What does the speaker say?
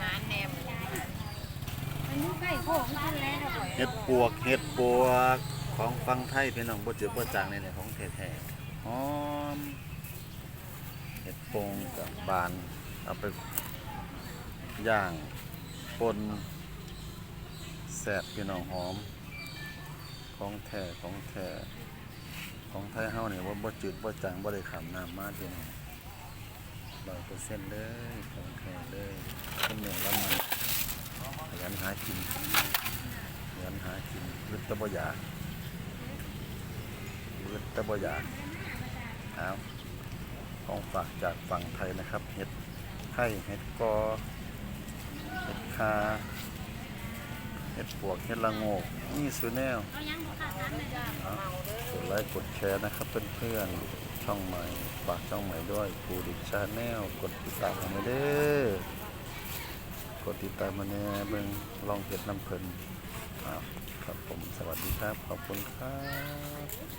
หารแหนมมันอยู่ใกล้โคกมันแล้วบ่อยเห็ดปวกเห็ดปวกของฟังไทยพี่น้องบ่จืดบ่จางในเนี่ยของแท้ๆหอมเห็ดโปงกับบานเอาไปย่างปนแซ่บพี่น้องหอม ของแท้ของแท้ของไทยเฮาเนี่ยว่าบ่จืดบ่จางบ่ได้ขามน้ำมากพี่น้องร้อยเปอร์เซ็นต์เลยของแท้เลยข้าวเหนียวแล้วมัน ขยันหากินเงินหากินยึดตะบอยากยึดตะบอยากเอาของฝากจากฝั่งไทยนะครับ เห็ดไข่เห็ดกอ เห็ดคา เห็ดปวก เห็ดละโงก นี่สุแนวเอายังบ่ขาดกันเลยจ้ะเอากดไลค์กดแชร์นะครับเพื่อนๆ ช่องใหม่ ฝากช่องใหม่ด้วยปูดิชาแนล กดติดตามมาเด้อกด ติดตามมาแน่เบิ่งลองเห็ดน้ำเพลินครับผมสวัสดีครับ ขอบคุณครับ